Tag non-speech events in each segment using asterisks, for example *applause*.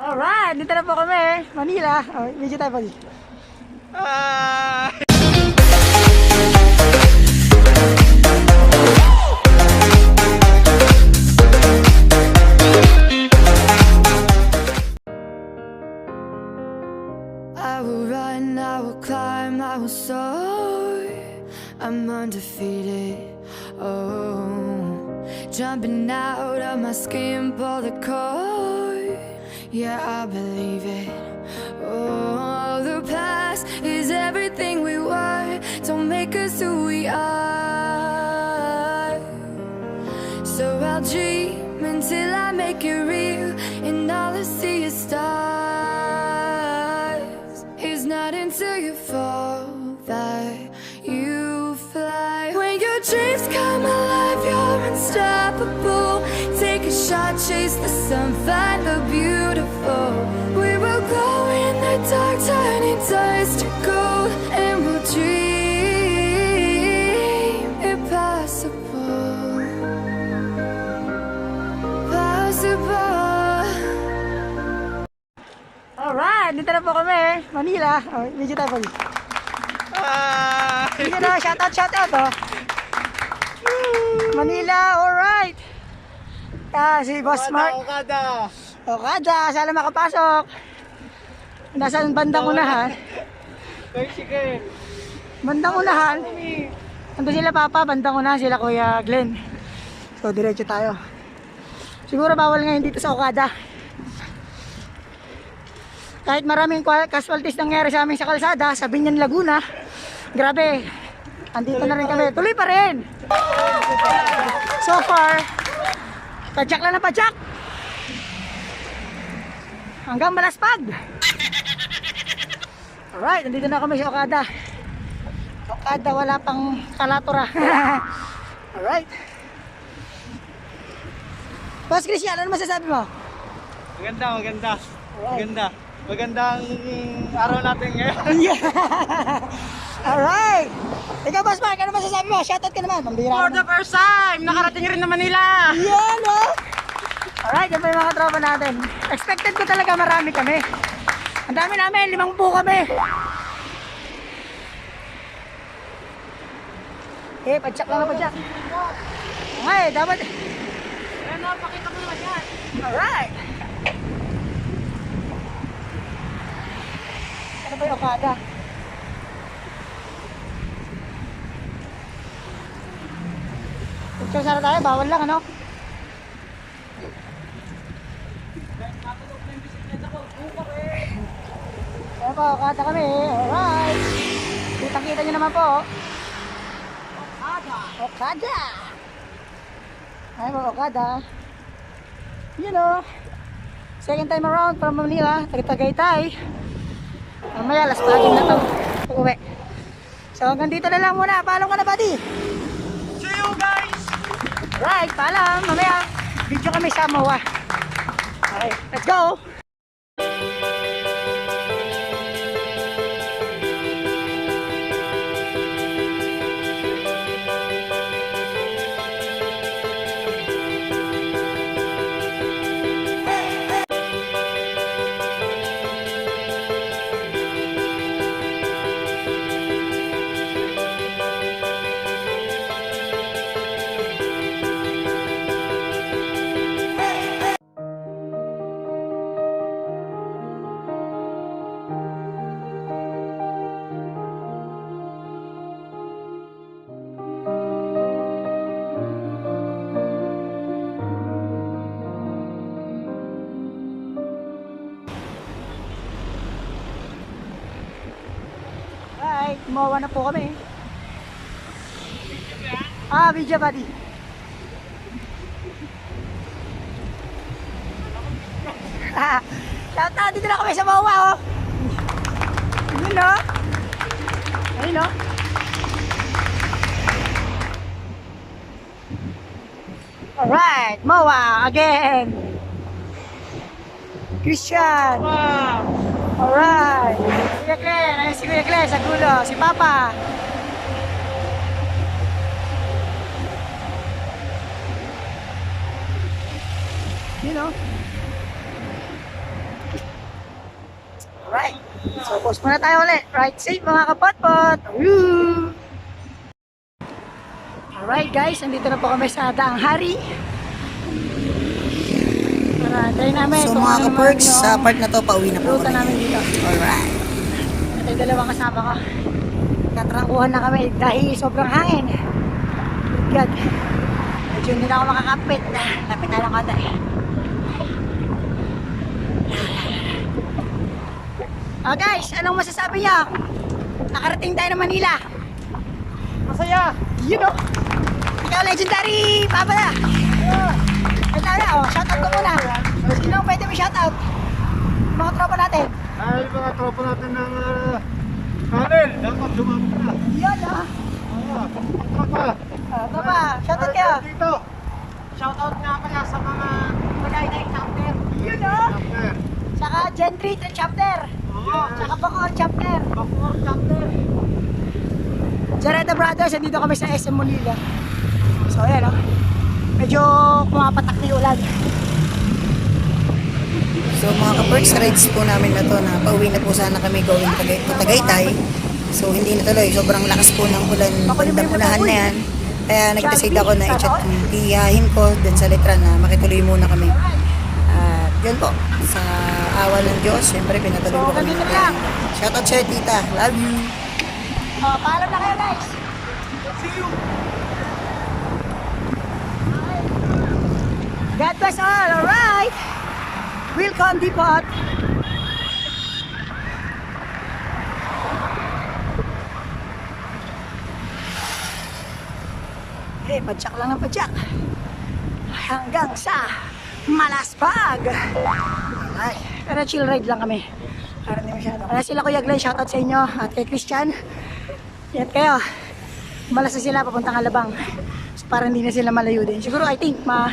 Alright, dito na po kami. Manila. Oh, medyo tayo pa Ah! I will run, I will climb, I will soar. I'm undefeated. Oh, jumping out of my skin, pull the cord. Yeah, I believe it. Oh, the past is everything we were. Don't make us who we are. So I'll dream until I make it real, and all I see is stars. It's not until you fall that you fly. When your dreams come alive, you're unstoppable. Take a shot, chase the sun, find the beautiful. Manila. Oh, medyo tayo pa Ah! Dito na, shoutout, shoutout, oh. Manila, alright. Ah, si Boss Mark. Okada! Okada, sana makapasok. Nasa bandang unahan. Sige! Bandang unahan. Nandun sila Papa, bandang unahan sila Kuya Glenn. So, diretso tayo. Siguro bawal ngayon dito sa Okada. Kahit maraming casualties nangyari sa amin sa kalsada, sa Binyan, Laguna, grabe, andito na rin kami. Tuloy pa rin. So far, padyak lang na padyak. Hanggang Malaspag. Alright, nandito na kami sa Okada. Okada, wala pang kalatura. *laughs* Alright. Boss Christian, ano masasabi mo? Maganda, maganda. Maganda. Magandang araw natin ngayon. *laughs* Yeah. Alright. Ikaw, Boss Mark, ano masasabi mo? Shoutout ka naman. Pambira For the naman. first time, nakarating rin na Manila. Yan, no? Alright, yan pa yung mga tropa natin. Expected ko talaga marami kami. Ang dami namin, limang po kami. Eh, padyak lang na padyak. Okay, dapat... Ano, pakita mo naman yan. Alright. Yung Okada? Picture sana tayo, bawal lang ano? Ayan po, Okada kami. Alright. Kitang kita nyo naman po. Okada. Okada. Ayan po, Okada. You know, second time around from Manila, taga-Tagaytay. Mamaya, last pagin na to. Pag-uwi. So, hanggang dito na lang muna. Paalam ka na, buddy. See you guys! Right, paalam. Mamaya, video kami sa Mawa. Okay, let's go. Right, Mawa na po kami. Ah, video buddy. *laughs* Shout out, dito na kami sa Mawa, oh. Yun, no? Ayun, no? Alright, Mawa, again. Christian. Wow! Alright. Si Kuya Glenn sa gulo. Si Papa. You know? Post muna tayo ulit. Right safe mga kapotpot. Woo! Alright guys, nandito na po kami sa Daang Hari. Para tayo namin. So mga ano ka-perks, sa part na to, pauwi na po Ruta kami. namin dito. Alright. Yung dalawang kasama ko. Tatrangkuhan na kami dahil sobrang hangin. God. Medyo hindi na ako makakapit. Lapit na lang kada eh. Oh guys, anong masasabi niyo? Nakarating tayo ng Manila. Masaya! You know. Ikaw legendary, Papa na. Ito na, oh, shoutout ko muna. Sino pwede mo shoutout? Mga tropa natin. Dahil mga tropa natin ng uh, Hanel, dapat lumapit na. Yun, ah. Ah, tropa. Ah, tropa, shoutout kayo. Dito. Shoutout nga pala sa mga Tagaytay chapter. Yun, ah. Chapter. Saka Gentry the chapter. Oo. Saka Bacoor chapter. Bacoor chapter. Jareta Brothers, andito kami sa SM Molina. So, ayan, oh. Medyo pumapatak na yung ulan. So mga ka-perks, rides po namin na to na pauwi na po sana kami going Tagay to Tagaytay. So hindi na tuloy, sobrang lakas po ng ulan, bandang unahan na yan. Kaya nag-decide ako na i-chat yung tiyahin ko dun sa letra na makituloy muna kami. At yun po, sa awa ng Diyos, syempre pinatuloy po kami. Shoutout sa'yo tita, love you. Oh, paalam na kayo, guys. See you! God bless all, alright? Welcome, Depot. Eh, padyak lang ng padyak. Hanggang sa Malaspag. Ay, pero chill ride lang kami. Para hindi masyado. Kaya sila Kuya Glenn, shoutout sa inyo at kay Christian. Yan kayo. Malas na sila papuntang Alabang. So, para hindi na sila malayo din. Siguro, I think, ma...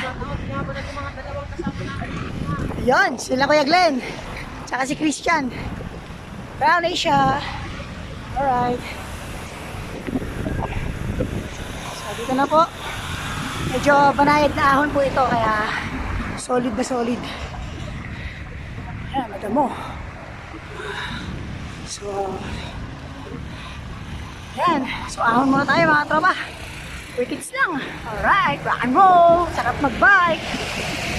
Yan, sila Kuya Glenn. Tsaka si Christian. Brown Asia. Alright. So, dito na po. Medyo banayad na ahon po ito, kaya solid na solid. Yan, madamo. So, yan. So, ahon muna tayo mga tropa. Wickets lang. Alright, rock and roll. Sarap mag-bike.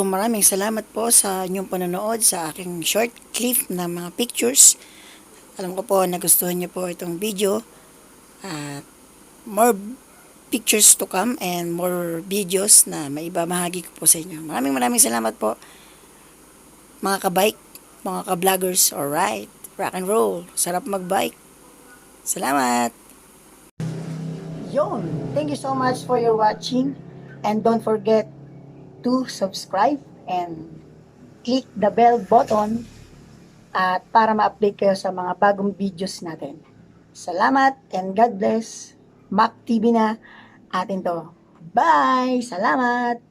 So maraming salamat po sa inyong panonood sa aking short clip na mga pictures. Alam ko po nagustuhan niyo po itong video. At more pictures to come and more videos na maibamahagi ko po sa inyo. Maraming maraming salamat po mga kabike, mga ka-vloggers. Alright, rock and roll. Sarap magbike. Salamat! Yon. Thank you so much for your watching. And don't forget to subscribe and click the bell button at para ma-update kayo sa mga bagong videos natin. Salamat and God bless. Mac TV na atin to. Bye! Salamat!